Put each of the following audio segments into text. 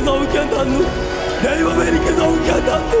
എനിക്ക് സൗഖ്യം തന്നു ദൈവം എനിക്ക് സൗഖ്യം തന്നു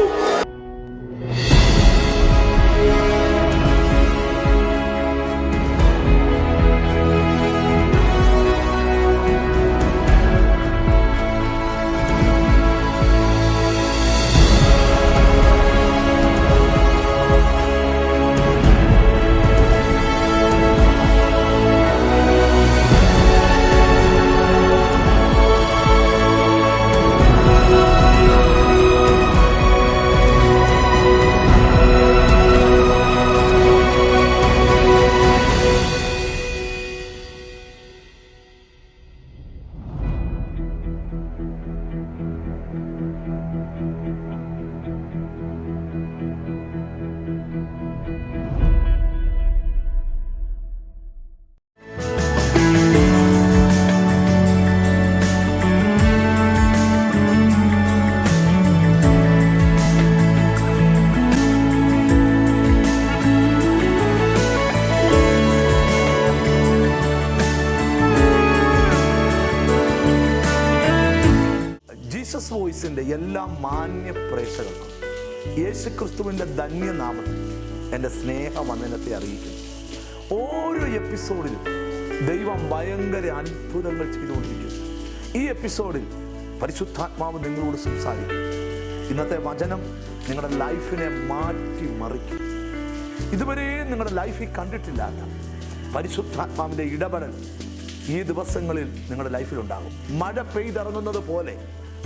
ഭയങ്കര അത്ഭുതങ്ങൾ ചെയ്തുകൊണ്ടിരിക്കുന്നു. ഈ എപ്പിസോഡിൽ പരിശുദ്ധാത്മാവ് നിങ്ങളോട് സംസാരിക്കും. ഇന്നത്തെ വചനം നിങ്ങളുടെ ലൈഫിനെ മാറ്റി മറിക്കും ഇതുവരെയും നിങ്ങളുടെ ലൈഫിൽ കണ്ടിട്ടില്ലാത്ത പരിശുദ്ധാത്മാവിന്റെ ഇടപെടൽ ഈ ദിവസങ്ങളിൽ നിങ്ങളുടെ ലൈഫിൽ ഉണ്ടാകും മഴ പെയ്തിറങ്ങുന്നത് പോലെ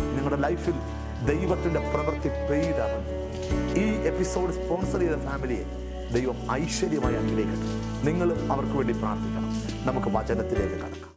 നിങ്ങളുടെ ലൈഫിൽ ദൈവത്തിന്റെ പ്രവൃത്തി പെയ്തിറങ്ങും. ഈ എപ്പിസോഡ് സ്പോൺസർ ചെയ്ത ഫാമിലിയെ ദൈവം ഐശ്വര്യമായി അനുഗ്രഹിക്കട്ടെ നിങ്ങളും അവർക്ക് വേണ്ടി പ്രാർത്ഥിക്കണം. നമുക്ക് വചനത്തിലേക്ക് കടക്കാം.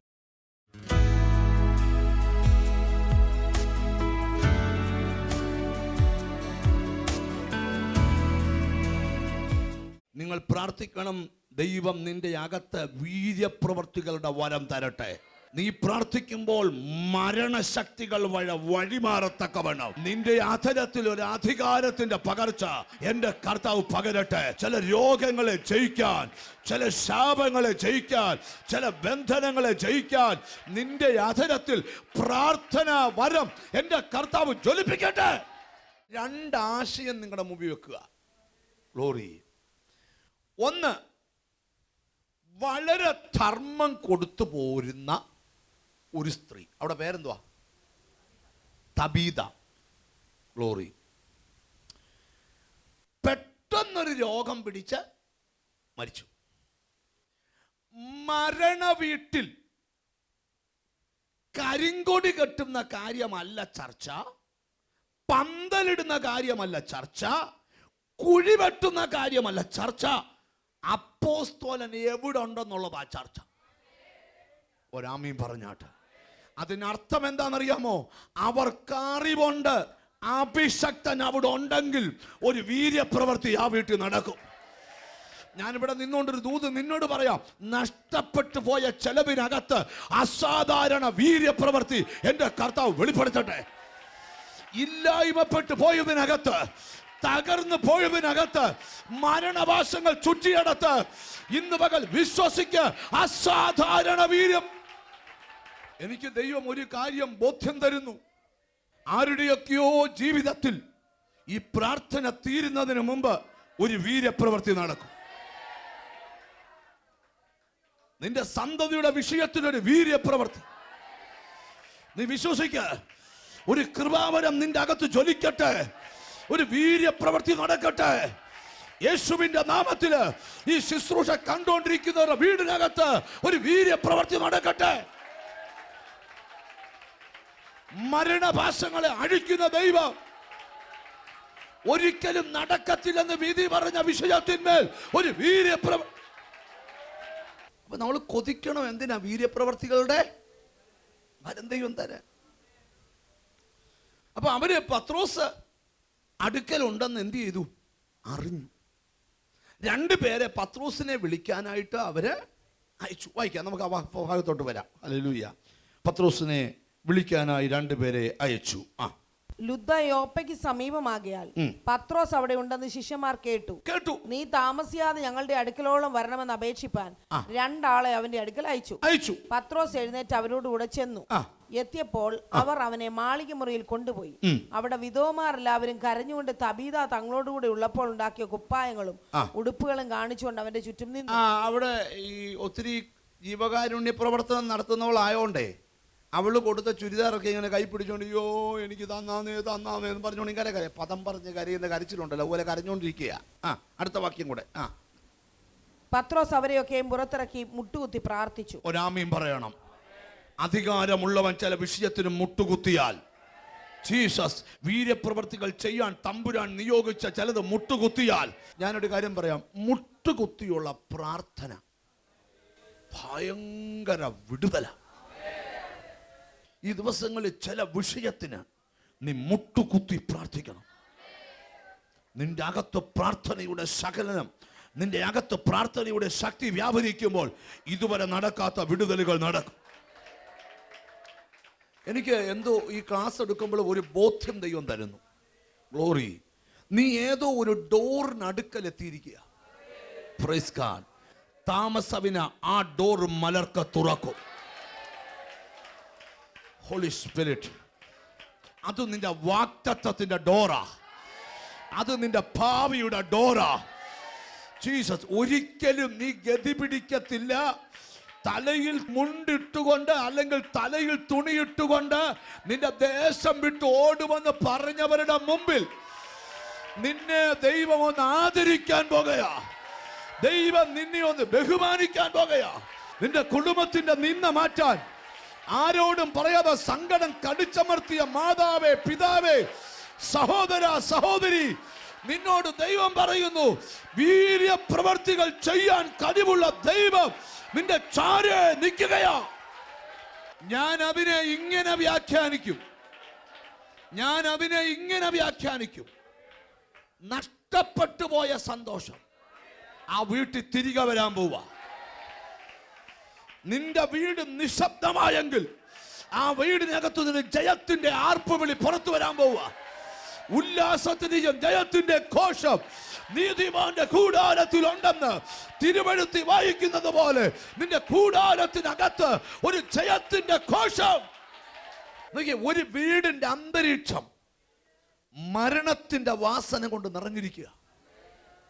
നിങ്ങൾ പ്രാർത്ഥിക്കണം ദൈവം നിന്റെ അകത്ത് വീര്യപ്രവർത്തികളുടെ വരം തരട്ടെ. നീ പ്രാർത്ഥിക്കുമ്പോൾ മരണശക്തികൾ വഴ വഴിമാറത്തക്കവണ്ണം. നിന്റെ അധരത്തിൽ ഒരു അധികാരത്തിന്റെ പകർച്ച എന്റെ കർത്താവ് പകരട്ടെ. ചില രോഗങ്ങളെ ജയിക്കാൻ ചില ശാപങ്ങളെ ജയിക്കാൻ ചില ബന്ധനങ്ങളെ ജയിക്കാൻ നിന്റെ അധരത്തിൽ പ്രാർത്ഥന വരം എന്റെ കർത്താവ് ജ്വലിപ്പിക്കട്ടെ. രണ്ടാശയം നിങ്ങളുടെ മുമ്പിൽ വെക്കുക. ഗ്ലോറി ഒന്ന് വളരെ ധർമ്മം കൊടുത്തു പോരുന്ന ഒരു സ്ത്രീ. അവിടെ പേരെന്തുവാ? തബീത. ഗ്ലോറി പെട്ടെന്നൊരു രോഗം പിടിച്ച് മരിച്ചു. മരണ വീട്ടിൽ കരിങ്കൊടി കെട്ടുന്ന കാര്യമല്ല ചർച്ച. പന്തലിടുന്ന കാര്യമല്ല ചർച്ച. കുഴി വെട്ടുന്ന കാര്യമല്ല ചർച്ച. അപ്പോസ്തോലൻ എവിടെ ഉണ്ടെന്നുള്ളതാ ചർച്ച. ഒരാമീൻ പറഞ്ഞാട്ട്. അതിനർത്ഥം എന്താണെന്നറിയാമോ? അവർക്ക് അറിവുണ്ട്. അഭിഷക്തൻ അവിടെ ഉണ്ടെങ്കിൽ ഒരു വീര്യപ്രവൃത്തി ആ വീട്ടിൽ നടക്കും. ഞാനിവിടെ നിന്നുകൊണ്ടൊരു ദൂത് നിന്നോട് പറയാം നഷ്ടപ്പെട്ടു പോയ ചെലവിനകത്ത് അസാധാരണ വീര്യപ്രവൃത്തി എന്റെ കർത്താവ് വെളിപ്പെടുത്തട്ടെ. ഇല്ലായ്മപ്പെട്ടു പോയതിനകത്ത് തകർന്നു പോയതിനകത്ത് മരണവാസങ്ങൾ ചുറ്റിയടത്ത് ഇന്ന് പകൽ വിശ്വസിക്ക് അസാധാരണ വീര്യം. എനിക്ക് ദൈവം ഒരു കാര്യം ബോധ്യം തരുന്നു. ആരുടെയൊക്കെയോ ജീവിതത്തിൽ ഈ പ്രാർത്ഥന തീരുന്നതിന് മുമ്പ് ഒരു വീര്യപ്രവൃത്തി നടക്കും. നിന്റെ സന്തതിയുടെ വിഷയത്തിൽ ഒരു വീര്യപ്രവൃത്തി. നീ വിശ്വസിക്ക ഒരു കൃപാവരം നിന്റെ അകത്ത് ജ്വലിക്കട്ടെ ഒരു വീര്യപ്രവൃത്തി നടക്കട്ടെ. യേശുവിന്റെ നാമത്തിൽ ഈ ശുശ്രൂഷ കണ്ടുകൊണ്ടിരിക്കുന്നവരുടെ വീടിനകത്ത് ഒരു വീര്യപ്രവൃത്തി നടക്കട്ടെ. മരണഭാഷങ്ങളെ അഴിക്കുന്ന ദൈവം. ഒരിക്കലും നടക്കത്തില്ലെന്ന് വിധി പറഞ്ഞ വിഷയത്തിന്മേൽ ഒരു വീര്യപ്ര അപ്പൊ നമ്മൾ കൊതിക്കണം? എന്തിനാ വീര്യപ്രവർത്തികളുടെ വരം ദൈവം തരാൻ? അപ്പൊ അവർ പത്രോസ് അടുക്കലുണ്ടെന്ന് എന്ത് ചെയ്തു? അറിഞ്ഞു. രണ്ട് പേരെ പത്രോസിനെ വിളിക്കാനായിട്ട് അവർ അയച്ചു. വായിക്കാം. നമുക്ക് ആ ഭാഗത്തോട്ട് വരാം. അല്ലേലൂയ പത്രോസിനെ വിളിക്കാനായി രണ്ടുപേരെ അയച്ചു. ആ. ലുദ്ധ യോപ്പയ്ക്ക് സമീപമാകിയാൽ പത്രോസ് അവിടെ ഉണ്ടെന്ന് ശിഷ്യന്മാർ കേട്ടു. കേട്ടു. നീ താമസിയാതെ ഞങ്ങളുടെ അടുക്കലോളം വരണമെന്ന് അപേക്ഷിപ്പാൻ രണ്ടാളെ അവന്റെ അടുക്കൽ അയച്ചു. അയച്ചു. പത്രോസ് എഴുന്നേറ്റ് അവരോട് കൂടെ ചെന്നു. എത്തിയപ്പോൾ അവർ അവനെ മാളിക മുറിയിൽ കൊണ്ടുപോയി. അവിടെ വിധവമാർ എല്ലാവരും കരഞ്ഞുകൊണ്ട് തബീത തങ്ങളോടുകൂടെ ഉള്ളപ്പോൾ ഉണ്ടാക്കിയ കുപ്പായങ്ങളും ഉടുപ്പുകളും കാണിച്ചുകൊണ്ട് അവന്റെ ചുറ്റും നിന്നു. അവിടെ ഈ ഒത്തിരി ജീവകാരുണ്യ പ്രവർത്തനം നടത്തുന്നവളായോണ്ടേ അവൾ കൊടുത്ത ചുരിദാറൊക്കെ ഇങ്ങനെ കൈ പിടിച്ചോണ്ട് അയ്യോ എനിക്ക് തന്നാന്നേ തന്നാന്നേ എന്ന് പറഞ്ഞോണ്ട് ഇങ്ങനെ കരയ. പദം പറഞ്ഞ് കരയുന്ന കരച്ചിലുണ്ടല്ലോ അതുപോലെ കരഞ്ഞോണ്ടിരിക്കുക ആ അടുത്ത വാക്യം കൂടെ. ആ. പത്രോസ് അവരെയൊക്കെയും പുറത്തിറക്കി മുട്ടുകുത്തി പ്രാർത്ഥിച്ചു. ഒരാമയും പറയണം. അധികാരമുള്ളവൻ ചില വിഷയത്തിന് മുട്ടുകുത്തിയാൽ ജീസസ് വീര്യപ്രവർത്തികൾ ചെയ്യാൻ തമ്പുരാൻ നിയോഗിച്ച ചിലത് മുട്ടുകുത്തിയാൽ ഞാനൊരു കാര്യം പറയാം. മുട്ടുകുത്തിയുള്ള പ്രാർത്ഥന ഭയങ്കര വിടുതല. ഈ ദിവസങ്ങളിൽ ചില വിഷയത്തിന് നീ മുട്ടുകുത്തി പ്രാർത്ഥിക്കണം. നിന്റെ അകത്ത് പ്രാർത്ഥനയുടെ ശകലനം നിന്റെ അകത്ത് പ്രാർത്ഥനയുടെ ശക്തി വ്യാപരിക്കുമ്പോൾ ഇതുവരെ നടക്കാത്ത വിടുതലുകൾ നടക്കും. എനിക്ക് എന്തോ ഈ ക്ലാസ് എടുക്കുമ്പോൾ ഒരു ബോധ്യം ദൈവം തരുന്നു. ഗ്ലോറി നീ ഏതോ ഒരു ഡോറിനടുക്കൽ എത്തിയിരിക്കുക. പ്രൈസ് താമസവിന ആ ഡോർ മലർക്ക തുറക്കും. ഹോളി സ്പിരിറ്റ് അത് നിന്റെ വാക്തത്വത്തിന്റെ ഡോറാ. അത് നിന്റെ ഭാവിയുടെ ഡോറ. ജീസസ് ഒരിക്കലും നീ ഗതി പിടിക്കത്തില്ല. തലയിൽ മുണ്ടിട്ടുകൊണ്ട് അല്ലെങ്കിൽ തലയിൽ തുണിയിട്ടുകൊണ്ട് നിന്റെ ദേശം വിട്ട് ഓടുമെന്ന് പറഞ്ഞവരുടെ മുമ്പിൽ നിന്നെ ദൈവം ഒന്ന് ആദരിക്കാൻ പോകയാ ദൈവം നിന്നെ ഒന്ന് ബഹുമാനിക്കാൻ പോകയാ നിന്റെ കുടുംബത്തിന്റെ നിന്ന മാറ്റാൻ ആരോടും പറയാതെ സങ്കടം കടിച്ചമർത്തിയ മാതാവേ പിതാവേ സഹോദര സഹോദരി നിന്നോട് ദൈവം പറയുന്നു വീര്യ പ്രവർത്തികൾ ചെയ്യാൻ കഴിവുള്ള ദൈവം നിന്റെ ചാരെ നിൽക്കുകയാ. ഞാൻ അതിനെ ഇങ്ങനെ വ്യാഖ്യാനിക്കും. ഞാൻ അതിനെ ഇങ്ങനെ വ്യാഖ്യാനിക്കും. നഷ്ടപ്പെട്ടു പോയ സന്തോഷം. ആ വീട്ടിൽ തിരികെ വരാൻ പോവാ. നിന്റെ വീട് നിശബ്ദമായെങ്കിൽ ആ വീടിനകത്തു നിന്ന് ജയത്തിന്റെ ആർപ്പുവിളി പുറത്തു വരാൻ പോവുക. ഉല്ലാസത്തിന്റെയും ജയത്തിന്റെ ഘോഷം നീതിമാന്റെ കൂടാരത്തിൽ ഉണ്ടെന്ന് തിരുവഴുത്തി വായിക്കുന്നത് പോലെ നിന്റെ കൂടാരത്തിനകത്ത് ഒരു ജയത്തിന്റെ നോക്കിയേ, ഒരു വീടിന്റെ അന്തരീക്ഷം മരണത്തിന്റെ വാസന കൊണ്ട് നിറഞ്ഞിരിക്കുക.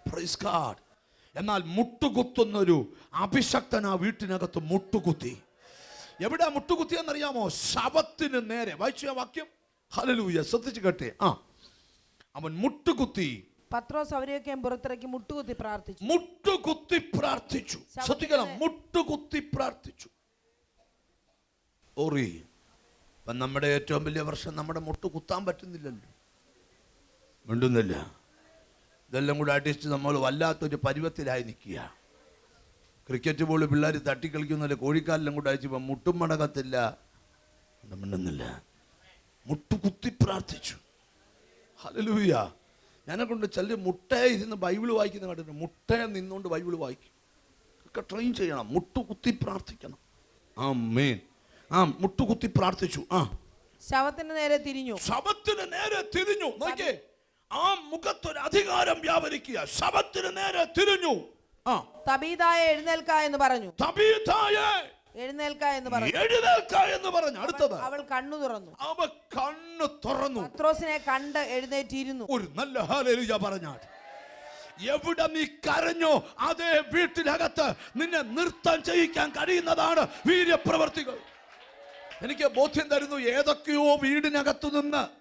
Praise God. എന്നാൽ മുട്ടുകുത്തുന്നൊരു അഭിഷക്തൻ ആ വീട്ടിനകത്ത് മുട്ടുകുത്തി. എവിടെ മുട്ടുകുത്തിയെന്നറിയാമോ? ശവത്തിന് നേരെ. വായിച്ചു ആ വാക്യം? ഹലലൂയ ശ്രദ്ധിച്ചു കേട്ടെ. ആ. അവൻ മുട്ടുകുത്തി. പത്രോസ് അവരെയൊക്കെ പുറത്തിറക്കി മുട്ടുകുത്തി പ്രാർത്ഥിച്ചു. മുട്ടുകുത്തി പ്രാർത്ഥിച്ചു. ശ്രദ്ധിക്കണം. മുട്ടുകുത്തി പ്രാർത്ഥിച്ചു. ഓറി. നമ്മുടെ ഏറ്റവും വലിയ വർഷം നമ്മുടെ മുട്ടുകുത്താൻ പറ്റുന്നില്ലല്ലോ. മിണ്ടുന്നില്ല. ഇതെല്ലാം കൂടെ അടിച്ച് നമ്മൾ വല്ലാത്തൊരു പരുവത്തിലായി നിൽക്കുക ക്രിക്കറ്റ് ബോൾ പിള്ളേർ തട്ടിക്കളിക്കുന്നില്ല കോഴിക്കാലിലും കൂടെ അയച്ചപ്പോൾ മുട്ടും മടങ്ങത്തില്ല. മിണ്ടുന്നില്ല. മുട്ടുകുത്തി പ്രാർത്ഥിച്ചു. ഹലലൂയ ഞാനെ കൊണ്ട് ചില മുട്ടയെ ഇരുന്ന് ബൈബിൾ വായിക്കുന്ന കണ്ടിട്ടുണ്ട് മുട്ടയെ നിന്നുകൊണ്ട് ബൈബിൾ വായിക്കും. ഒക്കെ ട്രെയിൻ ചെയ്യണം. മുട്ടുകുത്തി പ്രാർത്ഥിക്കണം. ആ മേൻ ആ മുട്ടുകുത്തി പ്രാർത്ഥിച്ചു. ആ. ശവത്തിന് നേരെ തിരിഞ്ഞു. ശവത്തിന് നേരെ തിരിഞ്ഞു. നോക്കേ ആ മുഖത്തൊരു അധികാരം വ്യാപരിക്കുക. ശബത്തിന് നേരെ തിരിഞ്ഞു. ആ. തബീതായ എഴുന്നേൽക്ക എന്ന് പറഞ്ഞു. തബീതായ എഴുന്നേൽക്ക എന്ന് പറഞ്ഞു. എഴുന്നേൽക്ക എന്ന് പറഞ്ഞു. അടുത്തത്. അവൾ കണ്ണു തുറന്നു. അവ കണ്ണ് തുറന്നു. പത്രോസിനെ കണ്ട് എഴുന്നേറ്റിരുന്നു. ഒരു നല്ല ഹാലേലുയ പറഞ്ഞാൽ. എവിടെ നീ കരഞ്ഞോ അതേ വീട്ടിനകത്ത് നിന്നെ നൃത്തം ചെയ്യിക്കാൻ കഴിയുന്നതാണ് വീര്യപ്രവർത്തികൾ. എനിക്ക് ബോധ്യം തരുന്നു ഏതൊക്കെയോ വീടിനകത്തു നിന്ന്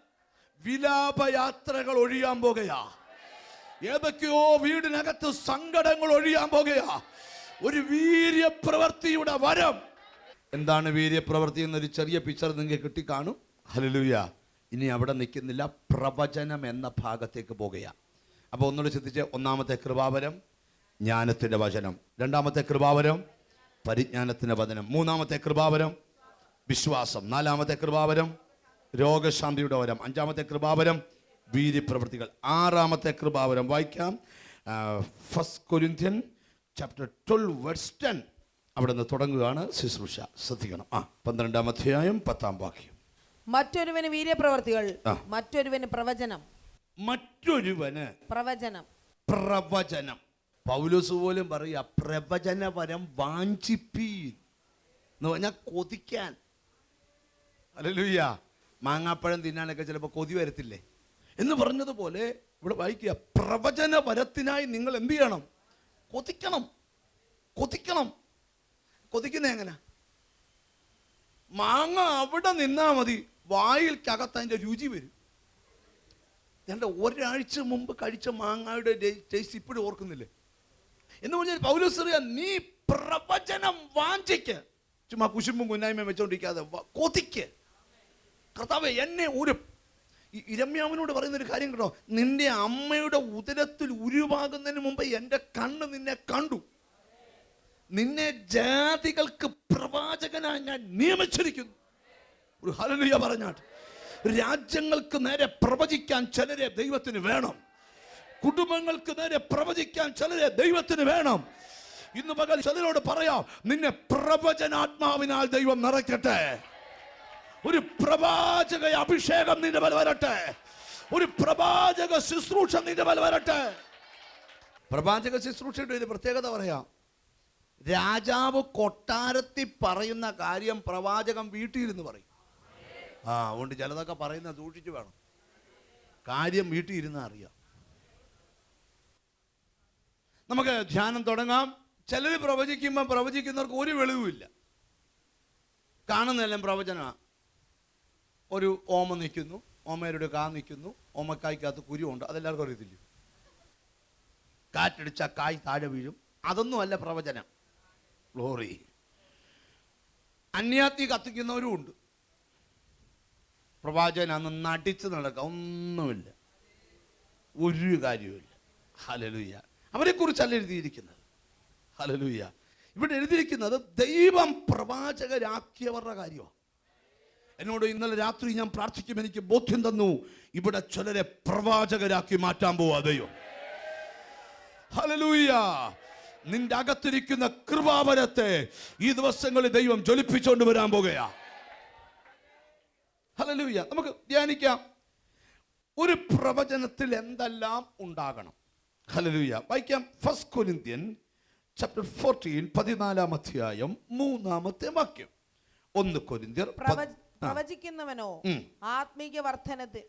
വിലാപയാത്രകൾ ഒഴിയാൻ പോകുകയാ. ഏതൊക്കെയോ വീടിനകത്ത് സങ്കടങ്ങൾ ഒഴിയാൻ പോകുകയാ. ഒരു വീര്യപ്രവർത്തിയുടെ വരം. എന്താണ് വീര്യപ്രവർത്തി എന്നൊരു ചെറിയ പിക്ചർ നിങ്ങൾക്ക് കിട്ടിക്കാണും? ഹലലുയ ഇനി അവിടെ നിൽക്കുന്നില്ല. പ്രവചനം എന്ന ഭാഗത്തേക്ക് പോകുക അപ്പോൾ ഒന്നുകൂടെ ശ്രദ്ധിച്ച് ഒന്നാമത്തെ കൃപാവരം ജ്ഞാനത്തിന്റെ വചനം. രണ്ടാമത്തെ കൃപാവരം പരിജ്ഞാനത്തിന്റെ വചനം. മൂന്നാമത്തെ കൃപാവരം വിശ്വാസം. നാലാമത്തെ കൃപാവരം രോഗശാന്തിയുടെ വരം. അഞ്ചാമത്തെ കൃപാവരം വീതി പ്രവൃത്തികൾ. ആറാമത്തെ കൃപാവരം വായിക്കാം. First Corinthian chapter twelve verse ten അവിടെ നിന്ന് തുടങ്ങുകയാണ് ശുശ്രൂഷ. ശ്രദ്ധിക്കണം. ആ പന്ത്രണ്ടാം അധ്യായം പത്താം വാക്യം. മറ്റൊരുവന് വീര്യപ്രവർത്തികൾ. മറ്റൊരുവന് പ്രവചനം. മറ്റൊരുവന് പ്രവചനം. പ്രവചനം. പൗലോസ് പോലും പറയുക പ്രവചനപരം വാഞ്ചിപ്പീൻ. എന്ന് പറഞ്ഞാൽ കൊതിക്കാൻ. അല്ലല്ലുയ്യ മാങ്ങാപ്പഴം തിന്നാനൊക്കെ ചിലപ്പോൾ കൊതി വരത്തില്ലേ? എന്ന് പറഞ്ഞതുപോലെ ഇവിടെ വായിക്കുക പ്രവചന വരത്തിനായി നിങ്ങൾ എന്ത് ചെയ്യണം? കൊതിക്കണം. കൊതിക്കണം. കൊതിക്കുന്ന എങ്ങനെ? മാങ്ങ അവിടെ നിന്നാ മതി വായിൽക്കകത്ത് അതിന്റെ രുചി വരും. ഞാൻ ഒരാഴ്ച മുമ്പ് കഴിച്ച മാങ്ങയുടെ ടേസ്റ്റ് ഇപ്പോഴും ഓർക്കുന്നില്ലേ? എന്ന് പറഞ്ഞാൽ പൗലോസ് അറിയാം നീ പ്രവചനം വാഞ്ചിക്ക്. ചുമ്മാ കുശുമ്പും കുന്നായ്മയും വെച്ചോണ്ടിരിക്കാതെ കൊതിക്ക്. കർത്താവ് എന്നെ ഈ ഇരമ്യാവിനോട് പറയുന്ന ഒരു കാര്യം കേട്ടോ. നിന്റെ അമ്മയുടെ ഉദരത്തിൽ ഉരുവാകുന്നതിന് മുമ്പ് എന്റെ കണ്ണ് നിന്നെ കണ്ടു. നിന്നെ ജാതികൾക്ക് പ്രവാചകനായി ഞാൻ നിയമിച്ചിരിക്കുന്നു. ഒരു ഹലനുയ പറഞ്ഞാട്ട്. രാജ്യങ്ങൾക്ക് നേരെ പ്രവചിക്കാൻ ചിലരെ ദൈവത്തിന് വേണം. കുടുംബങ്ങൾക്ക് നേരെ പ്രവചിക്കാൻ ചിലരെ ദൈവത്തിന് വേണം. ഇന്ന് പകൽ ചിലരോട് പറയാം നിന്നെ പ്രവചനാത്മാവിനാൽ ദൈവം നിറയ്ക്കട്ടെ. ഒരു പ്രവാചക അഭിഷേകം നിന്റെ മേൽ വരട്ടെ. ഒരു പ്രവാചക ശുശ്രൂഷ നിന്റെ മേൽ വരട്ടെ. പ്രവാചക ശുശ്രൂഷയുടെ ഒരു പ്രത്യേകത പറയാം. രാജാവ് കൊട്ടാരത്തിൽ പറയുന്ന കാര്യം പ്രവാചകം വീട്ടിലിരുന്ന് പറയും. ആ അതുകൊണ്ട് ചിലതൊക്കെ പറയുന്ന സൂക്ഷിച്ചു വേണം. കാര്യം വീട്ടിലിരുന്ന് അറിയാം. നമുക്ക് ധ്യാനം തുടങ്ങാം. ചിലർ പ്രവചിക്കുമ്പോൾ പ്രവചിക്കുന്നവർക്ക് ഒരു വെളിവുമില്ല. കാണുന്നതെല്ലാം പ്രവചനമാണ് ഒരു ഓമ നിൽക്കുന്നു ഓമയുടെ കാ നിൽക്കുന്നു ഓമക്കായ്ക്കകത്ത് കുരുവുണ്ട് അതെല്ലാവർക്കും അറിയത്തില്ലേ കാറ്റടിച്ച കായ് താഴെ വീഴും. അതൊന്നുമല്ല പ്രവചനം. ഗ്ലോറി അന്യാത്തി കത്തിക്കുന്നവരും ഉണ്ട്. പ്രവാചകൻ അന്ന് നടിച്ച് നടക്കുക ഒന്നുമില്ല. ഒരു കാര്യവുമില്ല. ഹലലുയ്യ അവരെക്കുറിച്ചല്ല എഴുതിയിരിക്കുന്നത്. ഹലലുയ്യ ഇവിടെ എഴുതിയിരിക്കുന്നത് ദൈവം പ്രവാചകരാക്കിയവരുടെ കാര്യമാണ്. എന്നോട് ഇന്നലെ രാത്രി ഞാൻ പ്രാർത്ഥിക്കും എനിക്ക് ബോധ്യം തന്നു ഇവിടെ ചിലരെ പ്രവാചകരാക്കി മാറ്റാൻ പോവാ ഹലലൂയ നിന്റെ അകത്തിരിക്കുന്ന കൃപാവരത്തെ ഈ ദിവസങ്ങളിൽ ദൈവം ജ്വലിപ്പിച്ചുകൊണ്ട് വരാൻ പോകുകയാ. ഹലലൂയ നമുക്ക് ധ്യാനിക്കാം. ഒരു പ്രവചനത്തിൽ എന്തെല്ലാം ഉണ്ടാകണം? ഹലലൂയ വായിക്കാം. ഫസ്റ്റ് കൊരിന്ത്യൻ ചാപ്റ്റർ ഫോർട്ടീൻ പതിനാലാം അധ്യായം മൂന്നാമത്തെ വാക്യം. ഒന്ന് കൊരിന്ത്യർ. പ്രവചിക്കുന്നവനോ. ആത്മീക വർധനത്തിൽ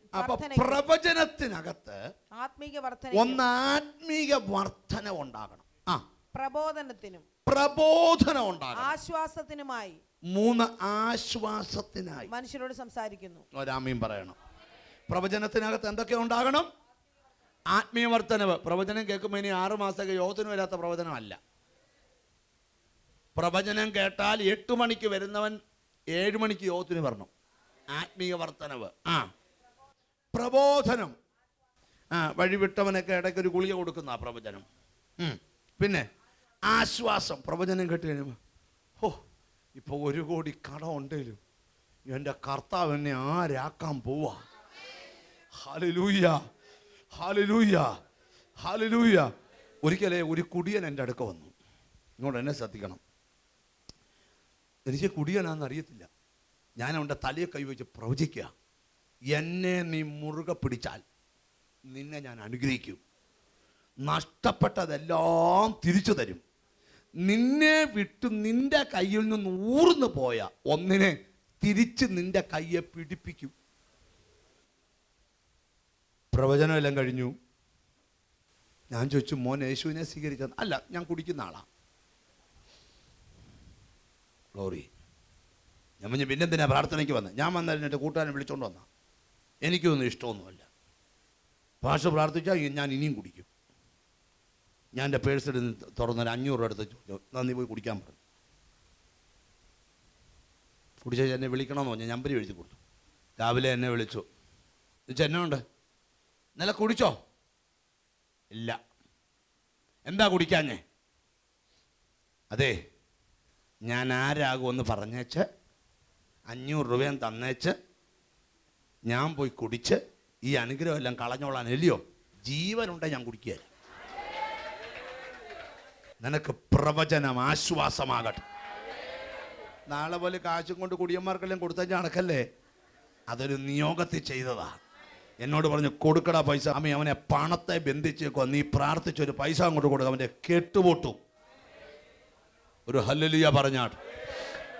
പ്രവചനത്തിനകത്ത് ആത്മീക വർധന ഒന്ന് ആത്മീക വർധന ഉണ്ടാകണം ആ. പ്രബോധനത്തിനും പ്രബോധനം ഉണ്ടാകണം ആശ്വാസത്തിനുമായി മൂന്ന് ആശ്വാസത്തിനായി. മനുഷ്യരോട് സംസാരിക്കുന്നു. ഒരാമയും പറയണം. പ്രവചനത്തിനകത്ത് എന്തൊക്കെ ഉണ്ടാകണം? ആത്മീയ വർധനവ് പ്രവചനം കേൾക്കുമ്പോൾ ഇനി ആറു മാസത്തേക്ക് യോഗത്തിന് വരാത്ത പ്രവചനമല്ല. പ്രവചനം കേട്ടാൽ എട്ട് മണിക്ക് വരുന്നവൻ ഏഴ് മണിക്ക് യോഗത്തിന് വരണം. ആത്മീയ വർത്തനവ്. ആ. പ്രബോധനം. ആ വഴിവിട്ടവനൊക്കെ ഇടയ്ക്ക് ഒരു ഗുളിക കൊടുക്കുന്ന ആ പ്രവചനം. പിന്നെ ആശ്വാസം. പ്രവചനം കേട്ട് കഴിയുമ്പോൾ ഓ ഇപ്പോൾ ഒരു കോടി കടം ഉണ്ടെങ്കിലും എന്റെ കർത്താവ് എന്നെ ആരാക്കാൻ പോവാ? ഹാലലൂയ ഹാലലൂയ ഹാലലൂയ ഒരിക്കലേ ഒരു കുടിയൻ എന്റെ അടുക്ക വന്നു. ഇങ്ങോട്ട് എന്നെ ശ്രദ്ധിക്കണം. എനിക്ക് കുടിയനാന്ന് അറിയത്തില്ല. ഞാൻ അവന്റെ തലയെ കൈവച്ച് പ്രവചിക്കുക. എന്നെ നീ മുറുകെ പിടിച്ചാൽ നിന്നെ ഞാൻ അനുഗ്രഹിക്കും. നഷ്ടപ്പെട്ടതെല്ലാം തിരിച്ചു തരും. നിന്നെ വിട്ട് നിന്റെ കയ്യിൽ നിന്ന് ഊർന്നു പോയ ഒന്നിനെ തിരിച്ച് നിന്റെ കയ്യെ പിടിപ്പിക്കും. പ്രവചനമെല്ലാം കഴിഞ്ഞു. ഞാൻ ചോദിച്ചു മോൻ യേശുവിനെ സ്വീകരിച്ച അല്ല ഞാൻ കുടിക്കുന്ന ആളാ. ഗ്ലോറി ഞാൻ പിന്നെ പിന്നെന്തിനാ പ്രാർത്ഥനയ്ക്ക് വന്നത് ഞാൻ വന്നാലും എന്റെ കൂട്ടുകാരനെ വിളിച്ചോണ്ട് വന്ന. എനിക്കൊന്നും ഇഷ്ടമൊന്നുമല്ല. ഭാഷ പ്രാർത്ഥിച്ചാൽ ഞാൻ ഇനിയും കുടിക്കും. ഞാൻ എന്റെ പേഴ്സ് തുറന്നൊരു അഞ്ഞൂറ് രൂപ എടുത്ത് നന്ദി പോയി കുടിക്കാൻ പറഞ്ഞു കുടിച്ചാൽ എന്നെ വിളിക്കണമെന്ന്? പറഞ്ഞു നമ്പർ എഴുതി കൊടുത്തു. രാവിലെ എന്നെ വിളിച്ചു. എന്നെ ഉണ്ട് ഇന്നലെ കുടിച്ചോ? ഇല്ല. എന്താ കുടിക്കാഞ്ഞേ? അതെ. ഞാൻ ആരാകുമെന്ന് പറഞ്ഞേച്ച് അഞ്ഞൂറ് രൂപയും തന്നേച്ച് ഞാൻ പോയി കുടിച്ച് ഈ അനുഗ്രഹം എല്ലാം കളഞ്ഞോളാൻ ഇല്ലയോ ജീവനുണ്ടെ ഞാൻ കുടിക്കുക നിനക്ക് പ്രവചനം ആശ്വാസമാകട്ടെ. നാളെ പോലെ കാശും കൊണ്ട് കുടിയന്മാർക്കെല്ലാം കൊടുത്താൽ കണക്കല്ലേ അതൊരു നിയോഗത്തിൽ ചെയ്തതാ. എന്നോട് പറഞ്ഞു കൊടുക്കടാ പൈസ. അമ്മ അവനെ പണത്തെ ബന്ധിച്ചേക്കോ നീ പ്രാർത്ഥിച്ചൊരു പൈസ അങ്ങോട്ട് കൊടുക്കുക അവന്റെ കെട്ടുപൊട്ടു. ഒരു ഹല്ലലിയ പറഞ്ഞാൽ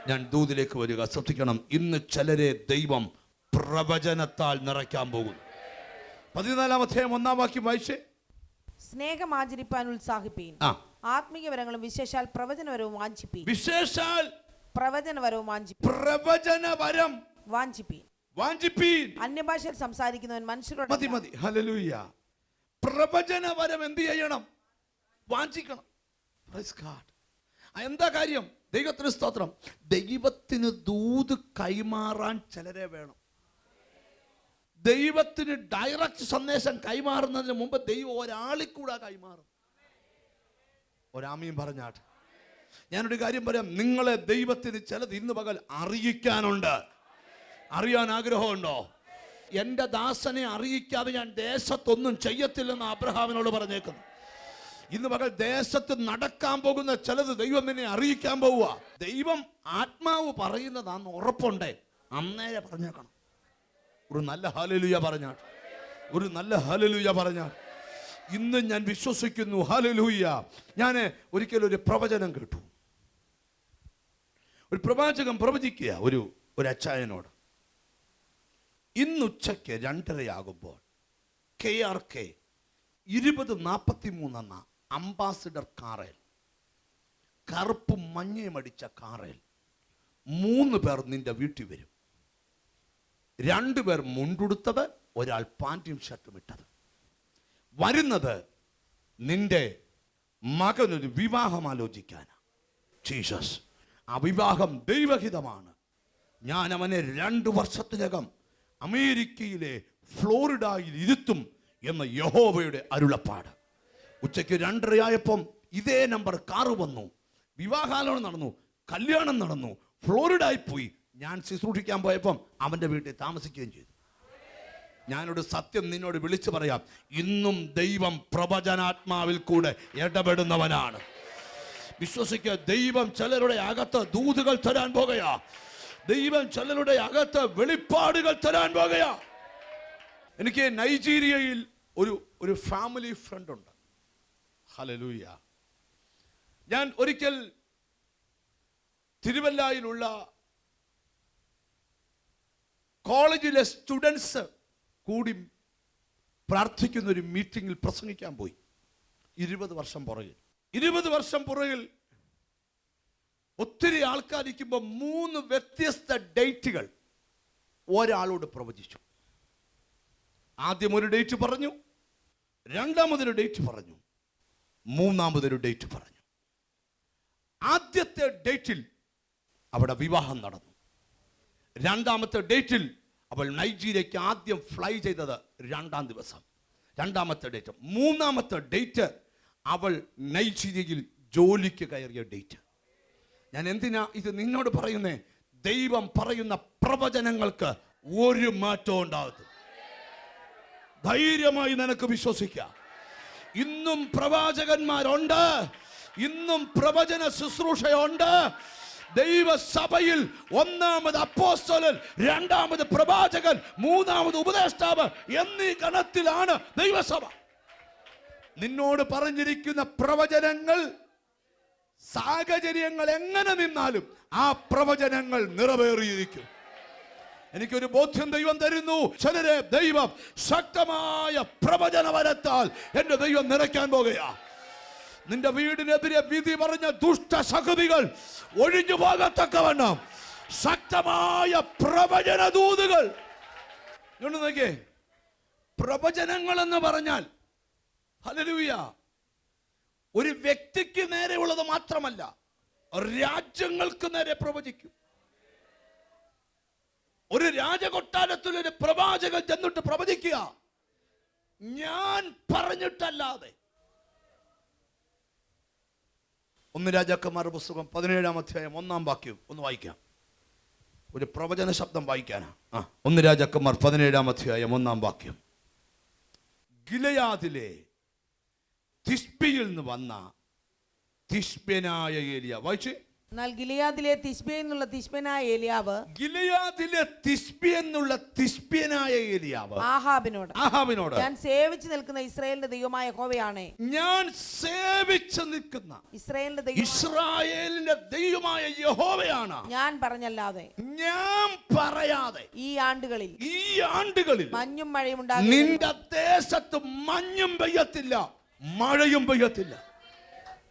ഞാൻ ദൂതിലേക്ക് വരിക. ശ്രദ്ധിക്കണം. ഇന്ന് ചിലരെ ദൈവം പ്രവചനത്താൽ നിറയ്ക്കാൻ പോകുന്നു. പതിനാലാം അധ്യായം ഒന്നാം വാക്യം വായിച്ചേ. സ്നേഹം ആചരിപ്പാൻ ഉത്സാഹിപ്പീൻ. ആത്മീയവരങ്ങളും ആത്മീയ വരങ്ങളും വിശേഷാൽ പ്രവചനവരവും വാഞ്ചിപ്പീൻ. വിശേഷാൽ പ്രവചനവരവും വാഞ്ചി പ്രവചനവരം വാഞ്ചിപ്പീൻ. വാഞ്ചിപ്പീൻ. അന്യഭാഷയിൽ സംസാരിക്കുന്നവൻ മനുഷ്യരോട് മതി മതി. ഹലലൂയ പ്രവചനവരം എന്ത് ചെയ്യണം? വാഞ്ചിക്കണം. എന്താ കാര്യം? ദൈവത്തിന് സ്തോത്രം. ദൈവത്തിന് ദൂത് കൈമാറാൻ ചിലരെ വേണം. ദൈവത്തിന് ഡയറക്റ്റ് സന്ദേശം കൈമാറുന്നതിന് മുമ്പ് ദൈവം ഒരാളിൽ കൂടെ കൈമാറും. ഒരാമയും പറഞ്ഞാട്ട് ഞാനൊരു കാര്യം പറയാം. നിങ്ങളെ ദൈവത്തിന് ചിലത് ഇന്ന് പകൽ അറിയിക്കാനുണ്ട്. അറിയാൻ ആഗ്രഹമുണ്ടോ? എന്റെ ദാസനെ അറിയിക്കാതെ ഞാൻ ദേശത്തൊന്നും ചെയ്യത്തില്ലെന്ന് അബ്രഹാമിനോട് പറഞ്ഞേക്കുന്നു. ഇന്ന് മകൾ ദേശത്ത് നടക്കാൻ പോകുന്ന ചിലത് ദൈവം നിന്നെ അറിയിക്കാൻ പോവുക. ദൈവം ആത്മാവ് പറയുന്നതാന്ന് ഉറപ്പുണ്ടേ. അന്നേരെ പറഞ്ഞേക്കണം. ഒരു നല്ല ഹാലലുയ പറഞ്ഞാൽ. ഒരു നല്ല ഹാലലുയ പറഞ്ഞാൽ. ഇന്ന് ഞാൻ വിശ്വസിക്കുന്നു ഹാലലൂയ ഞാൻ ഒരിക്കലും ഒരു പ്രവചനം കേട്ടു. ഒരു പ്രവാചകൻ പ്രവചിക്കുക ഒരു ഒരു അച്ചായനോട്. ഇന്നുച്ചയ്ക്ക് രണ്ടരയാകുമ്പോൾ കെ ആർ കെ ഇരുപത് നാൽപ്പത്തി മൂന്നെന്ന അംബാസിഡർ കാറേൽ. കറുപ്പും മഞ്ഞയും അടിച്ച കാറേൽ. മൂന്ന് പേർ നിന്റെ വീട്ടിൽ വരും. രണ്ടുപേർ മുണ്ടുടുത്തത് ഒരാൾ പാന്റും ഷർട്ടും ഇട്ടത്. വരുന്നത് നിന്റെ മകനൊരു വിവാഹം ആലോചിക്കാനാണ് ജീസസ് ആ വിവാഹം ദൈവഹിതമാണ്. ഞാൻ അവനെ രണ്ട് വർഷത്തിനകം അമേരിക്കയിലെ ഫ്ലോറിഡയിൽ ഇരുത്തും എന്ന യഹോവയുടെ അരുളപ്പാട്. ഉച്ചയ്ക്ക് രണ്ടരയായപ്പം ഇതേ നമ്പർ കാറ് വന്നു. വിവാഹാലോചന നടന്നു കല്യാണം നടന്നു ഫ്ലോറിഡായി പോയി. ഞാൻ ശുശ്രൂഷിക്കാൻ പോയപ്പം അവന്റെ വീട്ടിൽ താമസിക്കുകയും ചെയ്തു. ഞാനൊരു സത്യം നിന്നോട് വിളിച്ചു പറയാം. ഇന്നും ദൈവം പ്രവചനാത്മാവിൽ കൂടെ ഇടപെടുന്നവനാണ്. വിശ്വസിക്കുക ദൈവം ചിലരുടെ അകത്ത് ദൂതുകൾ തരാൻ പോകുകയാ. ദൈവം ചിലരുടെ അകത്ത് വെളിപ്പാടുകൾ തരാൻ പോകുകയാ. എനിക്ക് നൈജീരിയയിൽ ഒരു ഒരു ഫാമിലി ഫ്രണ്ട് ഉണ്ട്. ഹലലൂയ ഞാൻ ഒരിക്കൽ തിരുവല്ലായിലുള്ള കോളേജിലെ സ്റ്റുഡൻസ് കൂടി പ്രാർത്ഥിക്കുന്ന ഒരു മീറ്റിങ്ങിൽ പ്രസംഗിക്കാൻ പോയി. ഇരുപത് വർഷം പുറകിൽ. ഇരുപത് വർഷം പുറകിൽ ഒത്തിരി ആൾക്കാരിക്കുമ്പോൾ മൂന്ന് വ്യത്യസ്ത ഡേറ്റുകൾ ഒരാളോട് പ്രവചിച്ചു. ആദ്യം ഒരു ഡേറ്റ് പറഞ്ഞു രണ്ടാമതൊരു ഡേറ്റ് പറഞ്ഞു. മൂന്നാമതൊരു ഡേറ്റ് പറഞ്ഞു. ആദ്യത്തെ ഡേറ്റിൽ അവിടെ വിവാഹം നടന്നു. രണ്ടാമത്തെ ഡേറ്റിൽ അവൾ നൈജീരിയയ്ക്ക് ആദ്യം ഫ്ലൈ ചെയ്തത് രണ്ടാം ദിവസം. രണ്ടാമത്തെ ഡേറ്റ് മൂന്നാമത്തെ ഡേറ്റ് അവൾ നൈജീരിയയിൽ ജോലിക്ക് കയറിയ ഡേറ്റ് ഞാൻ എന്തിനാ ഇത് നിന്നോട് പറയുന്നേ? ദൈവം പറയുന്ന പ്രവചനങ്ങൾക്ക് ഒരു മാറ്റവും ഉണ്ടാകത്തില്ല. ധൈര്യമായി നിനക്ക് വിശ്വസിക്കാം. ഇന്നും പ്രവാചകന്മാരുണ്ട്. ഇന്നും പ്രവചന ശുശ്രൂഷയുണ്ട്. ദൈവസഭയിൽ ഒന്നാമത് അപ്പോസ്തലൻ രണ്ടാമത് പ്രവാചകൻ മൂന്നാമത് ഉപദേഷ്ടാവ് എന്നീ ഗണത്തിലാണ് ദൈവസഭ. നിന്നോട് പറഞ്ഞിരിക്കുന്ന പ്രവചനങ്ങൾ സാഹചര്യങ്ങൾ എങ്ങനെ നിന്നാലും ആ പ്രവചനങ്ങൾ നിറവേറിയിരിക്കും. എനിക്കൊരു ബോധ്യം ദൈവം തരുന്നു. ചിലരെ ദൈവം ശക്തമായ പ്രവചന വരത്താൽ എന്റെ ദൈവം നിറയ്ക്കാൻ പോകുകയാ. നിന്റെ വീടിനെതിരെ വിധി പറഞ്ഞ ദുഷ്ടശകുതികൾ ഒഴിഞ്ഞു പോകത്തക്കവണ്ണം ശക്തമായ പ്രവചന ദൂതുകൾ. നോക്കിയേ പ്രവചനങ്ങൾ എന്ന് പറഞ്ഞാൽ ഹല്ലേലൂയ ഒരു വ്യക്തിക്ക് നേരെയുള്ളത് മാത്രമല്ല രാജ്യങ്ങൾക്ക് നേരെ പ്രവചിക്കും. ഒരു രാജകൊട്ടാരത്തിൽ ഒരു പ്രവാചകൻ ചെന്നിട്ട് പ്രവചിക്കുക. ഞാൻ പറഞ്ഞിട്ടല്ലാതെ. ഒന്ന് രാജാക്കന്മാരുടെ പുസ്തകം പതിനേഴാം അധ്യായം ഒന്നാം വാക്യം ഒന്ന് വായിക്കാം. ഒരു പ്രവചന ശബ്ദം വായിക്കാനാ. ആ ഒന്ന് രാജാക്കന്മാർ പതിനേഴാം അധ്യായം ഒന്നാം വാക്യം. ഗിലയാദിലെ തിഷ്പിയിൽ നിന്ന് വന്ന തിഷ്പ്യനായ ഏലിയ. വായിച്ച്? എന്നാൽ ഗിലിയാദിലെ തിസ്ബി എന്നുള്ള തിസ്ബനായ ഏലിയാവ് ഗിലിയാദിലെ തിസ്ബി എന്നുള്ള തിസ്ബ്യനായ ഏലിയാവ്. ആഹാബിനോട്. ആഹാബിനോട്. ഞാൻ സേവിച്ചു നിൽക്കുന്ന ഇസ്രായേലിന്റെ ദൈവമായ ഹോവയാണ് ഞാൻ സേവിച്ചു നിൽക്കുന്ന ഇസ്രായേലിന്റെ ദൈവം ഇസ്രായേലിന്റെ ദൈവമായ യഹോവയാണ്. ഞാൻ പറഞ്ഞല്ലാതെ ഞാൻ പറയാതെ ഈ ആണ്ടുകളിൽ ഈ ആണ്ടുകളിൽ മഞ്ഞും മഴയും ഉണ്ടാകും നിന്റെ ദേശത്ത് മഞ്ഞും പെയ്യത്തില്ല മഴയും പെയ്യത്തില്ല.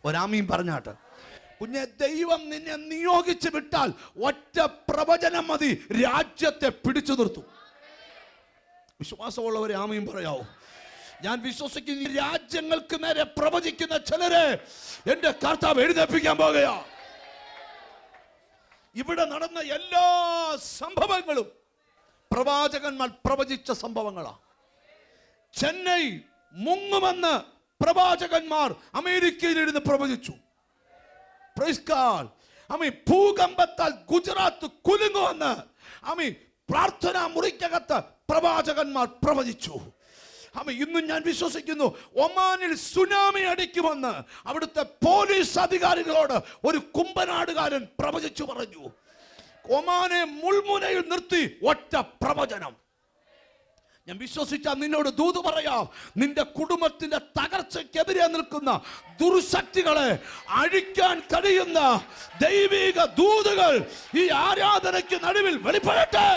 ഒരാമീൻ പറഞ്ഞാട്ട്. കുഞ്ഞെ ദൈവം നിന്നെ നിയോഗിച്ചു വിട്ടാൽ ഒറ്റ പ്രവചനം മതി. രാജ്യത്തെ പിടിച്ചു നിർത്തും. വിശ്വാസമുള്ളവരെ ആമയും പറയാവോ. ഞാൻ വിശ്വസിക്കുന്ന രാജ്യങ്ങൾക്ക് നേരെ പ്രവചിക്കുന്ന ചിലരെ എന്റെ കർത്താവ് എഴുന്നേൽപ്പിക്കാൻ പോകുകയാ. ഇവിടെ നടന്ന എല്ലാ സംഭവങ്ങളും പ്രവാചകന്മാർ പ്രവചിച്ച സംഭവങ്ങളാണ് ചെന്നൈ മുങ്ങുമെന്ന് പ്രവാചകന്മാർ അമേരിക്കയിൽ ഇരുന്ന് പ്രവചിച്ചു. Praise God. അമീ ഭൂകമ്പത്താൽ ഗുജറാത്ത് കുലുങ്ങുമെന്ന് അമീ പ്രാർത്ഥനാ മുറിക്കകത്ത് പ്രവാചകന്മാർ പ്രവചിച്ചു. അമ്മ ഇന്നും ഞാൻ വിശ്വസിക്കുന്നു ഒമാനിൽ സുനാമി അടിക്കുമെന്ന് അവിടുത്തെ പോലീസ് അധികാരികളോട് ഒരു കുമ്പനാടുകാരൻ പ്രവചിച്ചു പറഞ്ഞു. ഒമാനെ മുൾമുനയിൽ നിർത്തി ഒറ്റ പ്രവചനം. ഞാൻ വിശ്വസിച്ച നിന്നോട് ദൂത് പറയാം. നിന്റെ കുടുംബത്തിന്റെ തകർച്ചയ്ക്കെതിരെ നിൽക്കുന്ന ദുർശക്തികളെ അഴിക്കാൻ കഴിയുന്ന ദൈവിക ദൂതുകൾ ഈ ആരാധനയ്ക്ക് നടുവിൽ വെളിപ്പെടട്ടെ.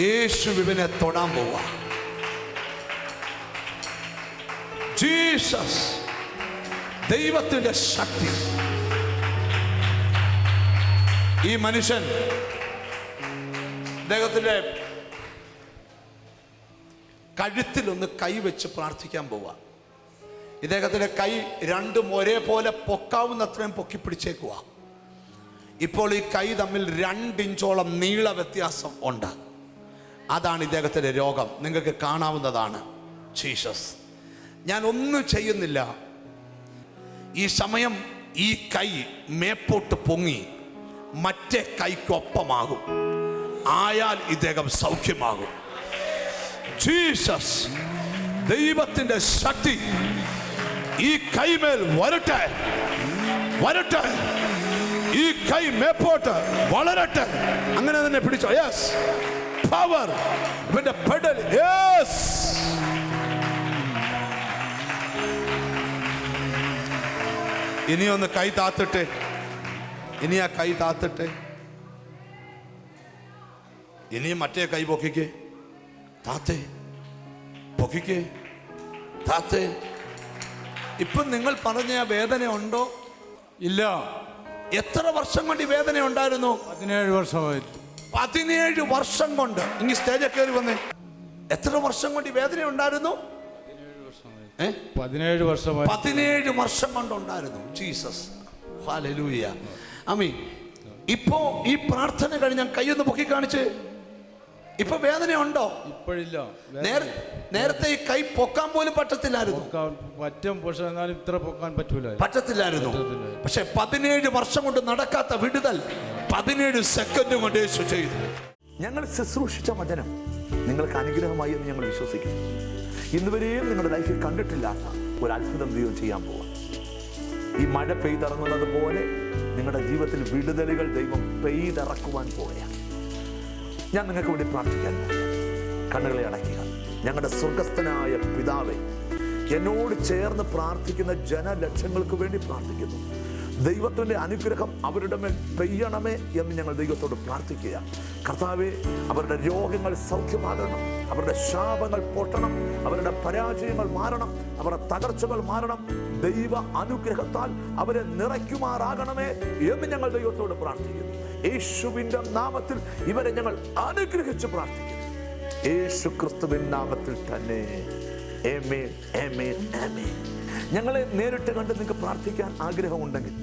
യേശുവിനെ തൊടാൻ പോവാ. ജീസസ്. ദൈവത്തിന്റെ ശക്തി. ഈ മനുഷ്യൻ അദ്ദേഹത്തിന്റെ കഴുത്തിലൊന്ന് കൈവച്ച് പ്രാർത്ഥിക്കാൻ പോവാ. ഇദ്ദേഹത്തിന്റെ കൈ രണ്ടും ഒരേപോലെ പൊക്കാവുന്നത്രയും പൊക്കി പിടിച്ചേക്കുക ഇപ്പോൾ ഈ കൈ തമ്മിൽ രണ്ടിഞ്ചോളം നീള വ്യത്യാസം ഉണ്ട്. അതാണ് ഇദ്ദേഹത്തിന്റെ രോഗം. നിങ്ങൾക്ക് കാണാവുന്നതാണ്. ജീസസ്. ഞാൻ ഒന്നും ചെയ്യുന്നില്ല. ഈ സമയം ഈ കൈ മേപ്പോട്ട് പൊങ്ങി മറ്റേ കൈക്കൊപ്പമാകും. ആയാൽ ഇദ്ദേഹം സൗഖ്യമാകും. ജീസസ് ദൈവത്തിന്റെ ശക്തി ഈ കൈമേൽ വരട്ടെ. വരട്ടെ. ഈ കൈ മേപ്പോട്ട് വളരട്ടെ. അങ്ങനെ തന്നെ പിടിച്ചോ. യെസ് പവർ ഇവന്റെ പെടൽ. യെസ് ഇനി ഒന്ന് കൈ താത്തിട്ടെ. ഇനി ആ കൈ താത്തിട്ടെ. ഇനിയും മറ്റേ കൈ പൊക്കിക്കേ. താത്തേ. പൊക്കിക്കേ. താത്തേ. ഇപ്പം നിങ്ങൾ പറഞ്ഞ ആ വേദന ഉണ്ടോ? ഇല്ല. എത്ര വർഷം കൊണ്ട് ഈ വേദന ഉണ്ടായിരുന്നു? പതിനേഴ് വർഷമായി. പതിനേഴ് വർഷം കൊണ്ട്. ഇനി സ്റ്റേജിൽ കയറി വന്നേ. എത്ര വർഷം കൊണ്ട് ഈ വേദന ഉണ്ടായിരുന്നു? പതിനേഴ് വർഷമായി. പതിനേഴ് വർഷം കൊണ്ടുണ്ടായിരുന്നു. ജീസസ്. ഹാലലൂയ അമ്മി ഇപ്പോ ഈ പ്രാർത്ഥന കഴിഞ്ഞ ഞാൻ കൈയൊന്ന് പൊക്കി കാണിച്ച്. ഇപ്പൊ വേദന. ഉണ്ടോ ഇപ്പോഴില്ല നേരത്തെ ഈ കൈ പൊക്കാൻ പോലും പറ്റത്തില്ലായിരുന്നു. പറ്റും. പക്ഷെ എന്നാലും ഇത്ര പൊക്കാൻ പറ്റൂല പറ്റത്തില്ലായിരുന്നു. പറ്റത്തില്ല. പക്ഷെ പതിനേഴ് വർഷം കൊണ്ട് നടക്കാത്ത വിടുതൽ പതിനേഴ് സെക്കൻഡ് കൊണ്ട് യേശു ചെയ്തു. ഞങ്ങൾ ശുശ്രൂഷിച്ച വചനം. നിങ്ങൾക്ക് അനുഗ്രഹമായി എന്ന് ഞങ്ങൾ വിശ്വസിക്കുന്നു. ഇന്നുവരെയും നിങ്ങളുടെ ലൈഫിൽ കണ്ടിട്ടില്ലാത്ത ഒരു അത്ഭുതം ദൈവം ചെയ്യാൻ പോവാം ഈ മഴ പെയ്തിറങ്ങുന്നത് പോലെ നിങ്ങളുടെ ജീവിതത്തിൽ വിടുതലുകൾ ദൈവം പെയ്തിറക്കുവാൻ പോവുകയാണ്. ഞാൻ നിങ്ങൾക്ക് വേണ്ടി പ്രാർത്ഥിക്കാൻ കണ്ണുകളെ അടയ്ക്കുക. ഞങ്ങളുടെ സ്വർഗസ്ഥനായ പിതാവെ എന്നോട് ചേർന്ന് പ്രാർത്ഥിക്കുന്ന ജനലക്ഷങ്ങൾക്ക് വേണ്ടി പ്രാർത്ഥിക്കുന്നു. ദൈവത്തിന്റെ അനുഗ്രഹം അവരുടെ മേൽ പെയ്യണമേ എന്ന് ഞങ്ങൾ ദൈവത്തോട് പ്രാർത്ഥിക്കുക കർത്താവെ അവരുടെ രോഗങ്ങൾ സൗഖ്യമാകണം. അവരുടെ ശാപങ്ങൾ പൊട്ടണം. അവരുടെ പരാജയങ്ങൾ മാറണം. അവരുടെ തകർച്ചകൾ മാറണം. ദൈവ അനുഗ്രഹത്താൽ അവരെ നിറയ്ക്കുമാറാകണമേ എന്ന് ഞങ്ങൾ ദൈവത്തോട് പ്രാർത്ഥിക്കുന്നു. യേശുവിന്റെ നാമത്തിൽ ഇവരെ ഞങ്ങൾ അനുഗ്രഹിച്ച് പ്രാർത്ഥിക്കുന്നു. യേശു ക്രിസ്തുവിൻ നാമത്തിൽ തന്നെ. ആമേൻ, ആമേൻ, ആമേൻ. ഞങ്ങളെ നേരിട്ട് കണ്ട് നിങ്ങൾക്ക് പ്രാർത്ഥിക്കാൻ ആഗ്രഹമുണ്ടെങ്കിൽ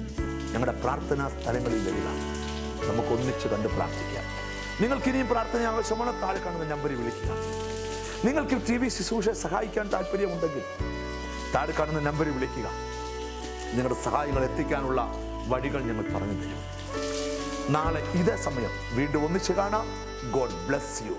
ഞങ്ങളുടെ പ്രാർത്ഥനാ സ്ഥലങ്ങളിൽ വരിക നമുക്ക് ഒന്നിച്ച് കണ്ട് പ്രാർത്ഥിക്കാം. നിങ്ങൾക്കിനിയും പ്രാർത്ഥന ആവശ്യമാണ് താഴെ കാണുന്ന നമ്പറിൽ വിളിക്കുക. നിങ്ങൾക്ക് ടി വി ശുശ്രൂഷ സഹായിക്കാൻ താല്പര്യമുണ്ടെങ്കിൽ താഴെ കാണുന്ന നമ്പറിൽ വിളിക്കുക. നിങ്ങളുടെ സഹായങ്ങൾ എത്തിക്കാനുള്ള വഴികൾ ഞങ്ങൾ പറഞ്ഞു തരും. നാളെ ഇതേ സമയം വീണ്ടും ഒന്നിച്ച് കാണാം. God bless you.